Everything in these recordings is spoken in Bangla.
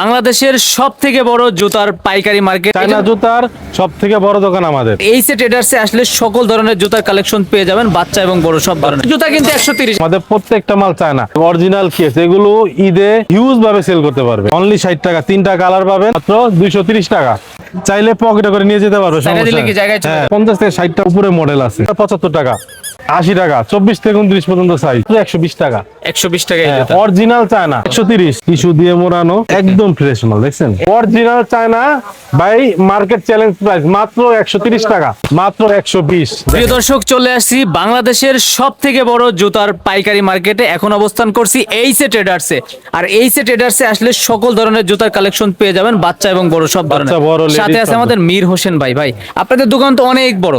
বাংলাদেশের সব থেকে বড় জুতার পাইকারি মার্কেট। চায়না জুতার সব থেকে বড় দোকান আমাদের। এইসে ট্রেডার্সে আসলে সকল ধরনের জুতার কালেকশন পেয়ে যাবেন বাচ্চা এবং বড় সব ধরনের। জুতা কিন্তু একশো তিরিশ। আমাদের প্রত্যেকটা মাল চায়না। অরিজিনাল কেস এগুলো ঈদে হিউজ ভাবে সেল করতে পারবে। অনলি ষাট টাকা তিনটা কালার পাবেন মাত্র দুইশো তিরিশ টাকা। চাইলে পকেটে করে নিয়ে যেতে পারবে হ্যাঁ? পঞ্চাশ থেকে ষাটটা উপরে মডেল আছে পঁচাত্তর টাকা। আশি টাকা চব্বিশ থেকে উনত্রিশ পর্যন্ত সাইজ একশো বিশ টাকা। একশো বিশ টাকা অরিজিনাল চায়না একশো তিরিশ। দিয়ে মোড়ানো একদম ফ্রেশ মাল দেখছেন? Original China buy market challenge price মাত্র একশো তিরিশ টাকা মাত্র একশো বিশ। প্রিয় দর্শক চলে আসছি বাংলাদেশের সব থেকে বড় জুতার পাইকারি মার্কেটে। এখন অবস্থান করছি এইসে ট্রেডার্সে আর এইসে ট্রেডার্সে আসলে সকল ধরনের জুতার কালেকশন পেয়ে যাবেন বাচ্চা এবং বড় সব ধরনের। সাথে আছে আমাদের মীর হোসেন ভাই। ভাই আপনাদের দোকান তো অনেক বড়।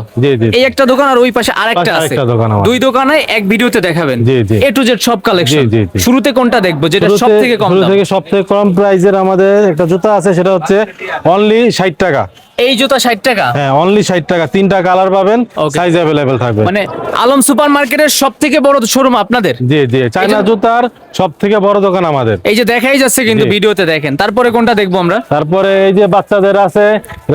এই একটা দোকান আর ওই পাশে আরেকটা আছে। দোকান আমার। দুই দোকানে এক ভিডিওতে দেখাবেন জি, জি। এ টু জেড সব কালেকশন। শুরুতে কোনটা দেখব যেটা সব থেকে কম থেকে সব থেকে কম প্রাইজের আমাদের একটা জুতা আছে সেটা হচ্ছে অনলি ষাট টাকা এই জুতা ষাট টাকা? হ্যাঁ অনলি ষাট টাকা। তিনটা কালার পাবেন সাইজ অ্যাভেলেবেল থাকবে। মানে আলম সুপার মার্কেটের সব থেকে বড় শোরুম আপনাদের? জি জি চায়না জুতার সব থেকে বড় দোকান আমাদের। এই যে দেখাই যাচ্ছে কিন্তু। ভিডিওতে দেখেন। তারপরে কোনটা দেখব আমরা? তারপরে এই যে বাচ্চাদের আছে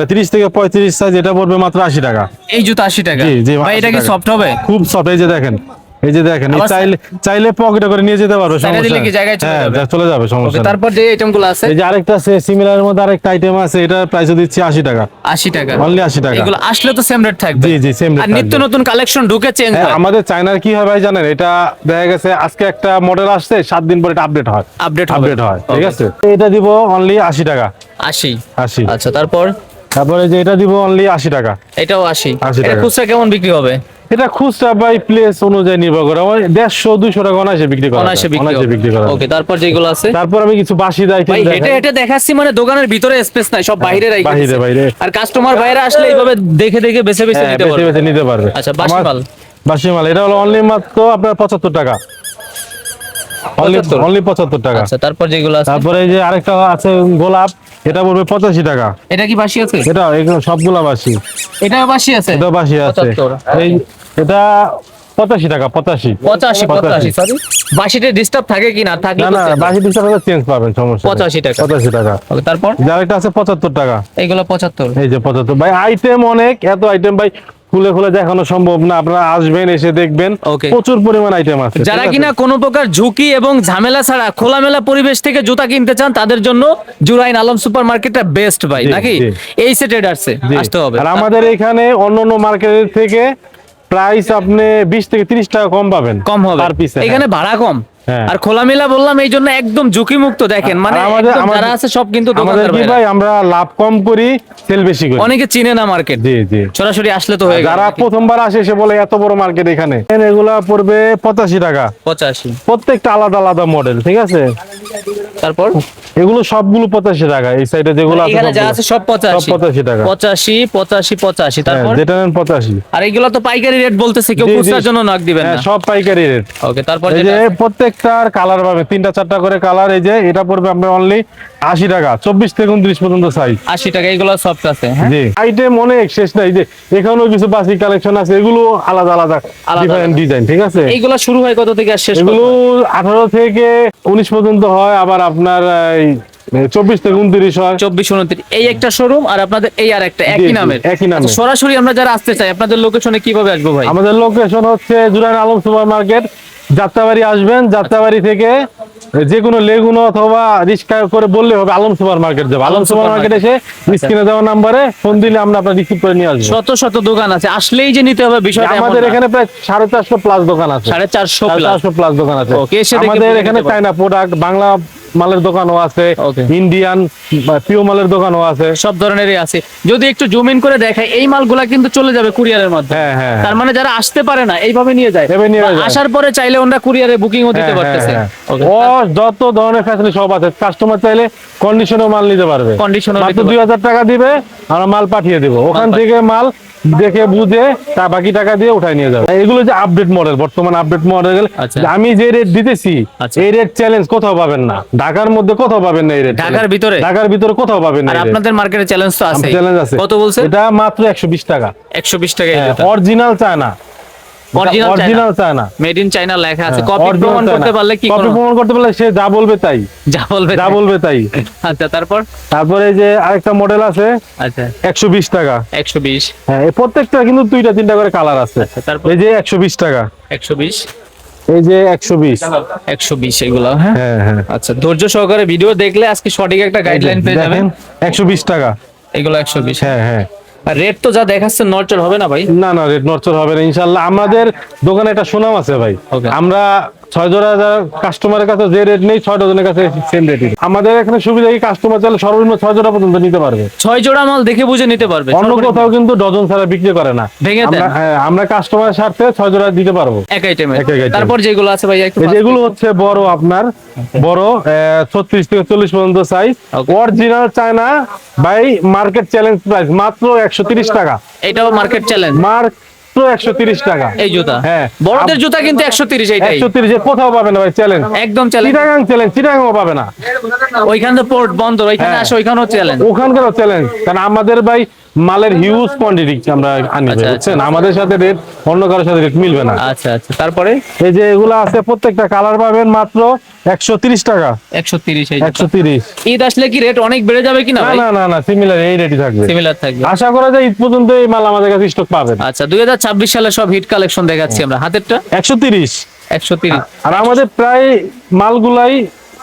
তিরিশ থেকে পঁয়ত্রিশ সাইজ এটা পড়বে মাত্র আশি টাকা। এই জুতা আশি টাকা। জি, জি, ভাই এটা কি সফট হবে? খুব সফট এই যে দেখেন। এই যে দেখেন চাইলে চাইলে পকেটে করে নিয়ে যেতে পারবে সমস্যা কি জায়গায় চলে হ্যাঁ, যাবে? চলে যাবে সমস্যা তারপর যে আছে? এই যে আরেকটা আছে সিমিলার মধ্যে আরেকটা আইটেম আছে এটা প্রাইস দিচ্ছি আশি টাকা। আশি টাকা। Only 80 টাকা। এগুলো আসলে তো সেম রেট থাকবে। জি, জি, same rate আর নিত্য নতুন কালেকশন ঢুকে চেঞ্জ হ্যাঁ, হয়। আমাদের চায়নার কি হয় ভাই জানেন? এটা দেখা গেছে আজকে একটা মডেল আসছে সাত দিন পরে এটা আপডেট হয়। আপডেট আপডেট হয় ঠিক আছে? এটা দিব অনলি আশি টাকা। আশি। আশি। আচ্ছা তারপর? তারপরে যে এটা দিব অনলি আশি টাকা। এটাও আশি। 80 এটা খুচরা কেমন বিক্রি হবে? এটা খুচরা বাই প্লেস অনুযায়ী নির্ভর করে। ওই দেড়শো দুইশো টাকা অনায়াসে বিক্রি করা অনায়াসে বিক্রি করা ওকে তারপর যেগুলো আছে? তারপর আমি কিছু বাসি ভাই এটা এটা দেখাচ্ছি মানে দোকানের ভিতরে স্পেস নাই সব বাইরে রাখি বাহিরে, বাইরে। আর কাস্টমার বাইরে আসলে এইভাবে দেখে দেখে বেছে বেছে নিতে বেছে পারবে। বেছে নিতে পারবে। আচ্ছা, বাসি মাল। বাসি মাল। এটা হলো অনলি মাত্র আপনার পঁচাত্তর টাকা। অনলি অনলি পঁচাত্তর টাকা। আচ্ছা তারপর যেগুলো আছে? তারপরে এই যে আরেকটা আছে গোলাপ। এটা পড়বে পঁচাশি টাকা। এটা কি বাসি আছে? এটা সবগুলা বাসি। এটা বাসি আছে? এটা বাসি আছে। এই এটা পঁচাশি টাকা পঁচাশি। পঁচাশি পঁচাশি। সরি বাসিতে ডিস্টার্ব থাকে কি না? থাকলে না না বাসি ডিস্টার্ব টাকা চেঞ্জ পাবেন সমস্যা পঁচাশি টাকা। পঁচাশি টাকা। তারপর? যার আরেকটা আছে পঁচাত্তর টাকা। এইগুলো পঁচাত্তর। এই যে পঁচাত্তর। ভাই আইটেম অনেক এত আইটেম ভাই খুলে খুলে দেখানো সম্ভব না। আপনারা আসবেন এসে দেখবেন। প্রচুর পরিমাণ আইটেম আছে যারা কিনা কোনো প্রকার ঝুঁকি এবং ঝামেলা ছাড়া খোলামেলা পরিবেশ থেকে জুতা কিনতে চান তাদের জন্য জুরাইন আলম সুপার মার্কেটটা বেস্ট ভাই নাকি? এই সে ট্রেডার্সে আসতে হবে। আর আমাদের এখানে অন্য অন্য মার্কেটের থেকে প্রাইস আপনি বিশ থেকে তিরিশ টাকা কম পাবেন কম হবে। এখানে ভাড়া কম। আর খোলামেলা বললাম এই জন্য একদম ঝুঁকি মুক্ত দেখেন মানে যারা আছে সব কিন্তু আমাদের কি ভাই আমরা লাভ কম করি সেল বেশি করি। অনেকে চিনে না মার্কেট জি জি। সরাসরি আসলে তো হয়ে গেল যারা প্রথমবার আসে সে বলে এত বড় মার্কেট এখানে। এগুলা পড়বে পঁচাশি টাকা। পঁচাশি। প্রত্যেকটা আলাদা আলাদা মডেল ঠিক আছে? তারপর? এগুলো সবগুলো পঁচাশি টাকা এই সাইডে যেগুলো আছে এখানে যা আছে সব পঁচাশি। সব 85 টাকা। পঁচাশি পঁচাশি পঁচাশি হ্যাঁ, তারপর? যেটা নেন পঁচাশি। আর এগুলো তো পাইকারি রেট বলতেছে কেউ। খুচরার জন্য নাক দিবেন হ্যাঁ না। সব পাইকারি রেট ওকে তারপর এই যে প্রত্যেকটার কালার পাবে তিনটা চারটা করে কালার এই যে এটা পড়বে অনলি আশি টাকা চব্বিশ থেকে উনত্রিশ পর্যন্ত সাইজ আশি টাকা এগুলো সফট আছে হ্যাঁ? জি। আইটেম অনেক শেষ নাই যে এখানেও কিছু বাসি কালেকশন আছে এগুলো আলাদা আলাদা ডিফারেন্ট ডিজাইন ঠিক আছে? এইগুলো শুরু হয় কত থেকে আর শেষ এগুলো এগুলো আঠারো থেকে উনিশ পর্যন্ত হয়। আবার আপনার এই চব্বিশ থেকে উনত্রিশ হয়। চব্বিশ উনত্রিশ। এই একটা শোরুম আর আপনাদের এই আর একটা একই নামের। একই। আচ্ছা, সরাসরি আমরা যারা আসতে চাই আপনাদের লোকেশনে কীভাবে আসব ভাই? আমাদের লোকেশন হচ্ছে জুরান আলম সুপার মার্কেট যাত্রাবাড়ি আসবেন যাত্রাবাড়ি থেকে যে কোনো লেগুনো অথবা রিক্সা করে বললে হবে আলম সুপার মার্কেট যাবে। আলম সুপার মার্কেট এসে স্ক্রিনে দেওয়া নাম্বারে ফোন দিলে আমরা আপনার রিসিভ করে নিয়ে আসব। শত শত দোকান আছে। আসলেই যে নিতে হবে বিষয়টা আমাদের এখানে প্রায় সাড়ে চারশো প্লাস দোকান আছে। সাড়ে চারশো প্লাস দোকান আছে। আমাদের এখানে চাইনা। প্রোডাক্ট বাংলা মালের দোকানও আছে ইন্ডিয়ান পিও মালের দোকানও আছে। সব ধরনেরই আছে। যদি একটু জুম ইন করে দেখায় এই মালগুলা কিন্তু চলে যাবে কুরিয়ারের মাধ্যমে। হ্যাঁ, হ্যাঁ, তার মানে যারা আসতে পারে না এইভাবে নিয়ে যায়। আসার পরে চাইলে ওরা কুরিয়ারে বুকিংও দিতে হ্যাঁ, পারতেছে। হ্যাঁ, হ্যাঁ। ও যত ধরনের ফ্যাসিলিটি সব আছে কাস্টমার চাইলে কন্ডিশনের মাল নিতে পারবে। Conditioner মাত্র নিতে দুই হাজার টাকা দিবে আমরা মাল পাঠিয়ে দিব। ওখান থেকে মাল দেখে বুঝে তা বাকি টাকা দিয়ে উঠাই নিয়ে যাবে। এগুলো যে আপডেট মডেল বর্তমান আপডেট মডেল আচ্ছা। আমি যে রেট দিতেছি আচ্ছা। এই রেট চ্যালেঞ্জ কোথাও পাবেন না। ঢাকার মধ্যে কোথাও পাবেন না এই রেট ঢাকার ভিতরে? ঢাকার ভিতরে কোথাও পাবেন না। আপনাদের মার্কেটে চ্যালেঞ্জ তো আছে চ্যালেঞ্জ আছে। কত বলছে এটা মাত্র একশো বিশ টাকা। একশো বিশ টাকা original China. Original China made in China লেখা আছে। হ্যাঁ, কপি প্রমাণ করতে পারলে কি কোনো প্রমাণ করতে পারলে সে যা বলবে তাই। যা বলবে যা বলবে তাই। আচ্ছা তারপর? তারপরে যে আরেকটা মডেল আছে আচ্ছা। একশো বিশ টাকা। একশো বিশ। হ্যাঁ এই প্রত্যেকটা কিন্তু দুইটা তিনটা করে কালার আছে। আচ্ছা তারপর? এই যে একশো বিশ টাকা। একশো বিশ। এই যে একশো বিশ। একশো বিশ এগুলো হ্যাঁ? হ্যাঁ হ্যাঁ। আচ্ছা ধৈর্য সহকারে ভিডিও দেখলে আজকে সঠিক একটা গাইডলাইন পেয়ে যাবেন। একশো বিশ টাকা। এগুলো একশো বিশ। হ্যাঁ হ্যাঁ। রেট তো যা দেখাচ্ছে নরচর হবে না ভাই? না না রেট নরচর হবে না ইনশাল্লাহ। আমাদের দোকানে একটা সুনাম আছে ভাই. আমরা ছয় জোড়া কাস্টমারের কাছে যে রেট নেই ছয় ডজনের কাছে সেম রেটই আমাদের এখানে সুবিধা কি? কাস্টমার চাইলে সর্বনিম্ন ছয় জোড়া পর্যন্ত নিতে পারবে। ছয় জোড়া মাল দেখে বুঝে নিতে পারবে। অন্য কোথাও কিন্তু ডজন ছাড়া বিক্রি করে না। ভেঙে আমরা- হ্যাঁ, কাস্টমারের স্বার্থে ছয় জোড়া দিতে পারব। এক আইটেমে। তারপর যেগুলো আছে ভাই যেগুলো হচ্ছে বড় আপনার বড় ছত্রিশ থেকে চল্লিশ পর্যন্ত size original China buy market challenge price মাত্র একশো টাকা। এটাও মার্কেট চ্যালেঞ্জ মাত্র একশো তিরিশ টাকা। এই জুতা। হ্যাঁ। বড়দের জুতা কিন্তু একশো তিরিশ একশো তিরিশে কোথাও পাবে না ভাই চ্যালেঞ্জ একদম চ্যালেঞ্জ চিটাগাং চ্যালেঞ্জ চিটাগাংও পাবে না। ওইখানে তো পোর্ট বন্ধ ওইখানে। আসে ওইখানেও চ্যালেঞ্জ ওখানকারও চ্যালেঞ্জ কারণ আমাদের ভাই মালের হিউজ কোয়ান্টিটি আমরা আনি আচ্ছা, বুঝছেন? আমাদের সাথে রেট অন্য কারোর সাথে রেট মিলবে না। আচ্ছা আচ্ছা। তারপরে? এই যে এগুলো আছে প্রত্যেকটা কালার পাবেন মাত্র একশো তিরিশ টাকা। একশো তিরিশ এই একশো তিরিশ। ঈদ আসলে কি রেট অনেক বেড়ে যাবে কিনা না ভাই? না না না সিমিলার এই রেটই থাকবে। সিমিলার থাকবে। আশা করা যায় ঈদ পর্যন্ত এই মাল আমাদের কাছে স্টক পাবেন। আচ্ছা দুই হাজার ছাব্বিশ সালে সব হিট কালেকশন দেখাচ্ছি আমরা। হাতেরটা? একশো তিরিশ। একশো তিরিশ। আর আমাদের প্রায় মালগুলাই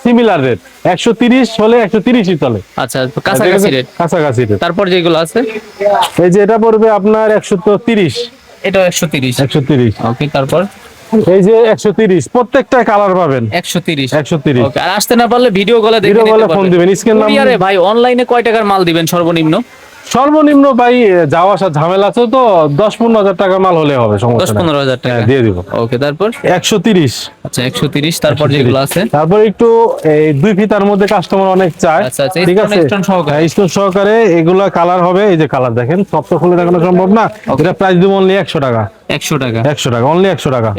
সিমিলার রেট একশো তিরিশ হলে একশো তিরিশই চলে। আচ্ছা কাছাকাছি রেট কাছাকাছি রেট তারপর যেগুলো আছে? এই যে এটা পড়বে আপনার একশো তিরিশ। এটা একশো তিরিশ। একশো তিরিশ। ওকে তারপর? এই যে একশো তিরিশ প্রত্যেকটা কালার পাবেন। একশো তিরিশ। একশো তিরিশ। আর আসতে না পারলে ভিডিও কলে ভিডিও কলে phone দিবেন, স্ক্রিন ভাই অনলাইনে কয় টাকার মাল দিবেন সর্বনিম্ন? সর্বনিম্ন ভাই যাওয়া আসার ঝামেলা আছে তো দশ পনেরো হাজার টাকা মাল হলে হবে দশ পনেরো হাজার টাকা। হ্যাঁ, দিয়ে দিব। ওকে তারপর? একশো তিরিশ। আচ্ছা একশো তিরিশ তারপর যেগুলো আছে? তারপর একটু এই দুই ফিতার মধ্যে কাস্টমার অনেক চায়। আচ্ছা, আচ্ছা, ঠিক আছে? স্টোন সহকারে। হ্যাঁ, সহকারে এগুলা কালার হবে এই যে কালার দেখেন সব তো খুলে দেখানো সম্ভব না। এটা প্রাইস দিব অনলি একশো টাকা। একশো টাকা। একশো টাকা অনলি একশো টাকা।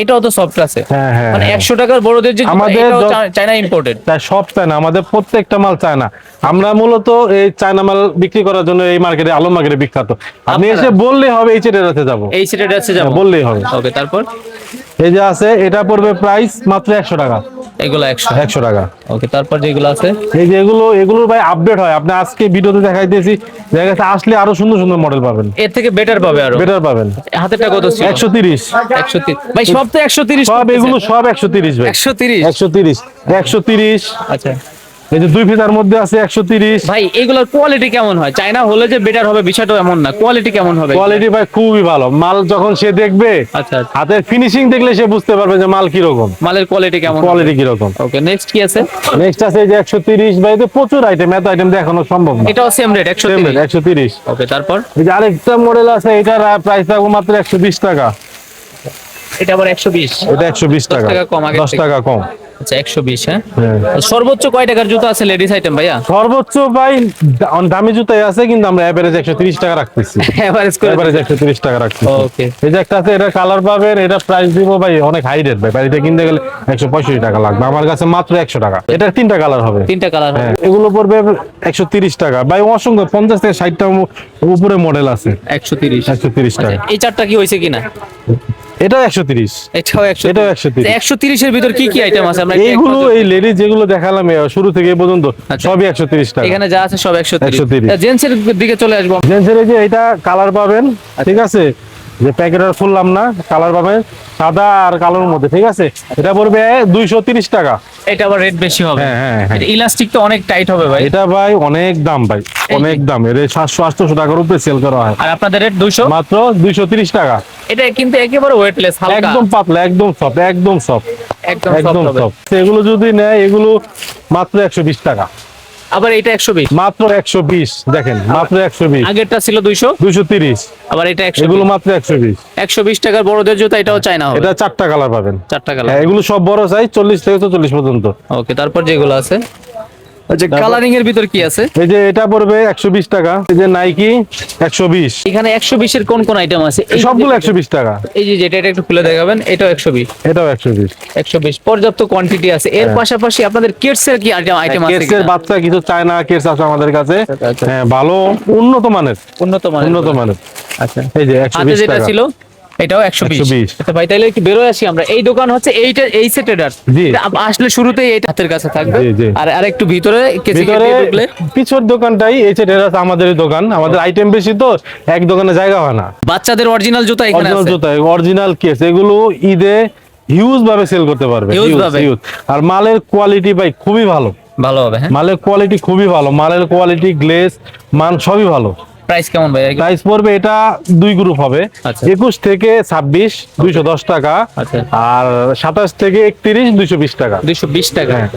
এটাও তো সফট আছে। হ্যাঁ হ্যাঁ মানে হ্যাঁ। একশো টাকার বড়দের যে আমাদের চায়না ইম্পোর্টেড তাই সব প্রত্যেকটা মাল চায়না আমরা মূলত এই চায়না মাল বিক্রি করার জন্য এই মার্কেটে আলম মার্কেটে বিখ্যাত। আপনি এসে বললে হবে এই চেটেরাতে যাব। এই সেটের আছে যাব। বললেই হবে। ওকে তারপর? এই যে আছে এটা পড়বে প্রাইস মাত্র একশো টাকা। এগুলো একশো। একশো টাকা। ওকে তারপর যেগুলো আছে? এই যে এগুলো এগুলো ভাই আপডেট হয়। আপনি আজকে ভিডিওতে দেখাই দিয়েছি দেখা গেছে আসলে আরও সুন্দর সুন্দর মডেল পাবেন। এর থেকে বেটার পাবে আরও। বেটার পাবেন। হাতেরটা কত ছিল? একশো তিরিশ। একশো তিরিশ। ভাই সব তো একশো তিরিশ সব এগুলো সব একশো তিরিশ ভাই। একশো তিরিশ। একশো তিরিশ। একশো তিরিশ। আচ্ছা। এই যে দুই ফিতার মধ্যে আছে একশো তিরিশ। ভাই এগুলোর কোয়ালিটি কেমন হয়? চায়না হলে যে বেটার হবে বিষয়টা এমন না। কোয়ালিটি কেমন হবে কোয়ালিটি ভাই খুবই ভালো। মাল যখন সে দেখবে আচ্ছা আচ্ছা। হাতের ফিনিশিং দেখলে সে বুঝতে পারবে যে মাল কীরকম। মালের কোয়ালিটি কেমন কোয়ালিটি কীরকম। ওকে নেক্সট কি আছে? নেক্সট আছে এই যে একশো তিরিশ। ভাই তো প্রচুর আইটেম এত আইটেম দেখানো সম্ভব না। এটাও সেম রেট একশো তিরিশ। একশো তিরিশ। ওকে তারপর? এই যে আরেকটা মডেল আছে এটার প্রাইস থাকবে মাত্র একশো বিশ টাকা। এটা আবার একশো বিশ। এটা একশো বিশ টাকা। টাকা কম টাকা কম। আচ্ছা হ্যাঁ? হ্যাঁ। সর্বোচ্চ কয় টাকার জুতো আছে লেডিস আইটেম ভাইয়া? সর্বোচ্চ ভাই দামি জুতাই আছে কিন্তু আমরা এভারেজ একশো তিরিশ টাকা রাখতেছি। এভারেজ করে এভারেজ একশো তিরিশ টাকা রাখতেছি। ওকে এই যে একটা আছে এটা কালার পাবেন এটা প্রাইস দিব ভাই অনেক হাই রেট ভাই। বাড়িতে কিনতে গেলে একশো পঁয়ষট্টি টাকা লাগবে। আমার কাছে মাত্র একশো টাকা। এটা তিনটা কালার হবে। তিনটা কালার হ্যাঁ এগুলো পড়বে একশো তিরিশ টাকা। ভাই অসংখ্য পঞ্চাশ থেকে ষাটটা উপরে মডেল আছে। একশো তিরিশ। একশো তিরিশ টাকা। এই চারটা কি হয়েছে কিনা? এটাও একশো তিরিশ। এটাও একশো এটাও 130 একশো তিরিশের ভিতর কি কি আইটেম আছে? আমরা এইগুলো এই লেডিস যেগুলো দেখালাম শুরু থেকে এই পর্যন্ত আচ্ছা। সবই একশো তিরিশ টাকা। এখানে যা আছে সব একশো একশো তিরিশ। জেন্টসের দিকে চলে আসব। জেন্টসের এই যে এটা কালার পাবেন ঠিক আছে? যে প্যাকেট আর খুললাম না কালার পাবে সাদা আর কালোর মধ্যে ঠিক আছে? এটা পড়বে দুইশো তিরিশ টাকা। এটা আবার রেট বেশি হবে। হ্যাঁ হ্যাঁ হ্যাঁ। ইলাস্টিক তো অনেক টাইট হবে ভাই। এটা ভাই অনেক দাম ভাই অনেক দাম। এর সাতশো আটশো টাকার উপরে সেল করা হয়। আর আপনাদের রেট দুইশো? মাত্র দুইশো তিরিশ টাকা। এটা কিন্তু একেবারে ওয়েটলেস হালকা। একদম পাতলা একদম সফট একদম সফট একদম। সফট এগুলো যদি নেয় এগুলো মাত্র একশো বিশ টাকা। আবার এটা একশো বিশ। মাত্র একশো বিশ দেখেন মাত্র একশো বিশ। আগেরটা ছিল দুইশো। দুইশো তিরিশ। আবার এটা একশো এগুলো মাত্র একশো বিশ। একশো বিশ টাকার বড়দের জুতা এটাও চাই না হবে। এটা চারটা কালার পাবেন। চারটা কালার। হ্যাঁ এগুলো সব বড় সাইজ চল্লিশ থেকে চল্লিশ পর্যন্ত। ওকে তারপর যেগুলো আছে? আচ্ছা কালারিং এর ভিতর কি আছে? এই যে এটা পড়বে একশো বিশ টাকা এই যে নাইকি একশো বিশ। এখানে একশো বিশের কোন কোন আইটেম আছে? এই যে সবগুলো যেটা- একশো বিশ টাকা। এই যে যেটা এটা একটু খুলে দেখাবেন এটাও একশো বিশ। এটাও একশো বিশ। একশো বিশ পর্যাপ্ত কোয়ান্টিটি আছে। এর হ্যাঁ। পাশাপাশি আপনাদের কিডস এর কি আইটেম আইটেম আছে কেসের কিনা? বাচ্চা কিছু চায়না কেস আছে আমাদের কাছে। আচ্ছা, আচ্ছা। হ্যাঁ ভালো উন্নত মানের। উন্নত মানের। উন্নত মানের। আচ্ছা। এই যে একশো হাতে বিশ যেটা টাকা। ছিল? এটাও একশো বিশ। 120 আচ্ছা ভাই তাহলে একটু বেরোয় আসি আমরা। এই দোকান হচ্ছে এইটা এই সে ট্রেডার্স আসলে শুরুতেই এইটা হাতের কাছে থাকবে। আর আর একটু ভিতরে ভিতরে পিছর দোকানটাই এই যে টেরাস আমাদের দোকান। আমাদের আইটেম বেশি তো এক দোকানে জায়গা হয় না। বাচ্চাদের অরিজিনাল জুতা এখানে অরিজিনাল আছে। জুতা অরিজিনাল কেস এগুলো ঈদে হিউজ ভাবে সেল করতে পারবে। আর মালের কোয়ালিটি ভাই খুবই ভালো। ভালো হবে হ্যাঁ। মালের কোয়ালিটি খুবই ভালো। মালের কোয়ালিটি গ্লেস মান সবই ভালো। প্রাইস কেমন ভাই প্রাইস পড়বে এটা দুই গ্রুপ হবে আচ্ছা। একুশ থেকে ছাব্বিশ দুইশো দশ টাকা আচ্ছা। আর সাতাশ থেকে একত্রিশ দুইশো বিশ টাকা দুইশো বিশ টাকা হ্যাঁ।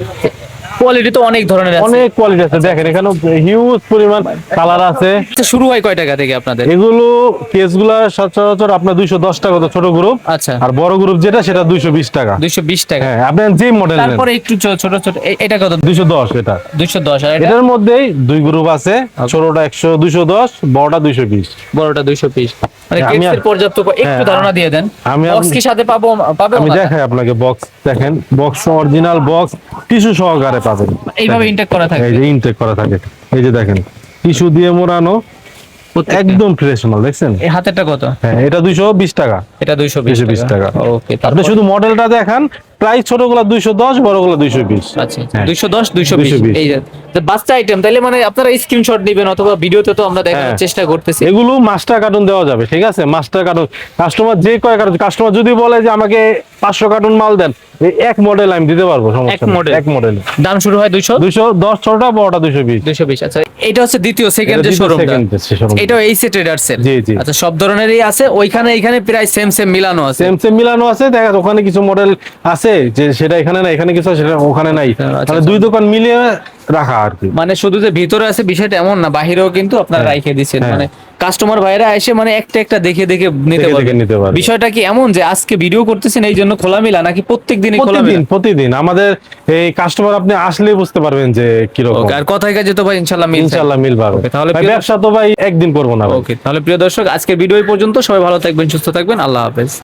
কোয়ালিটি তো অনেক ধরনের আছে। অনেক কোয়ালিটি আছে দেখেন এখানে হিউজ পরিমাণ কালার আছে। শুরু হয় কয় টাকা থেকে আপনাদের? এগুলো কেসগুলো সচরাচর আপনার দুইশো দশ টাকা তো ছোট গ্রুপ আচ্ছা। আর বড় গ্রুপ যেটা সেটা দুইশো বিশ টাকা। দুইশো বিশ টাকা। হ্যাঁ আপনি যে মডেল তারপরে একটু ছোট ছোট এটা কত? দুইশো দশ এটা। দুইশো দশ আর এটার মধ্যেই দুই গ্রুপ আছে ছোটটা একশো দুইশো দশ বড়টা দুইশো বিশ। বড়টা দুইশো পিস মানে আমি পর্যাপ্ত একটু হ্যাঁ, ধারণা দিয়ে দেন। আমি বক্স কি সাথে পাবো পাবে আমি? দেখাই আপনাকে বক্স দেখেন বক্স অরিজিনাল বক্স টিস্যু সহকারে। পাবেন। এইভাবে ইনটেক করা থাকে। এই যে ইনটেক করা থাকে। এই যে দেখেন টিস্যু দিয়ে মোড়ানো একদম ফ্রেশ মাল দেখছেন? এই হাতেরটা কত? হ্যাঁ এটা দুইশো বিশ টাকা। এটা 220 টাকা। ওকে আপনি শুধু মডেলটা দেখান প্রাইস ছোটগুলো দুইশো দশ বড়গুলো দুইশো বিশ। আচ্ছা হ্যাঁ। দুইশো দশ দুইশো বিশ। 220 এই যে বাচ্চা আইটেম তাহলে মানে আপনারা স্ক্রিনশট নেবেন অথবা ভিডিওতে তো আমরা দেখানোর হ্যাঁ। চেষ্টা করতেছি। এগুলো মাস্টার কার্টুন দেওয়া যাবে ঠিক আছে? মাস্টার কার্টুন কাস্টমার যে কয় কার্টুন কাস্টমার যদি বলে যে আমাকে পাঁচশো কার্টুন মাল দেন এক মডেল আমি দিতে পারব সমস্যা এক এক মডেল দাম শুরু হয় দুইশো? দুইশো দশ ছোটটা বড়টা দুইশো বিশ। দুইশো বিশ আচ্ছা। এটা হচ্ছে দ্বিতীয় সেকেন্ড এটা যে দ্বিতীয় শোরুম second যে showroom টা। এটাও এই সে ট্রেডার্স এর জি, জি। আচ্ছা সব ধরনেরই আছে ওইখানে এখানে প্রায় সেম সেম মিলানো আছে। সেম সেম মিলানো আছে দেখা ওখানে কিছু মডেল আছে যে সেটা এখানে না এখানে কিছু আছে, সেটা ওখানে নাই। আচ্ছা, মানে দুই দোকান মিলিয়ে রাখা আর কি। মানে শুধু যে ভিতরে আছে বিষয়টা এমন না বাহিরেও কিন্তু আপনারা হ্যাঁ, রাইখে দিচ্ছেন হ্যাঁ। মানে কাস্টমার ভাইরা এসে মানে একটা একটা দেখে দেখে নিতে পারবে। বিষয়টা কি এমন যে আজকে ভিডিও করতেছেন এই জন্য খোলামেলা নাকি প্রত্যেক দিনই প্রতিদিন প্রতিদিন। আমাদের এই কাস্টমার আপনি আসলেই বুঝতে পারবেন যে কীরকম। ওকে আর কথায় কাজে তো ভাই ইনশাল্লাহ মিলছে ইনশাল্লাহ মিল পাবে। তাহলে ব্যবসা তো ভাই একদিন করব না ওকে তাহলে প্রিয় দর্শক আজকের ভিডিও পর্যন্ত। সবাই ভালো থাকবেন সুস্থ থাকবেন। আল্লাহ হাফেজ।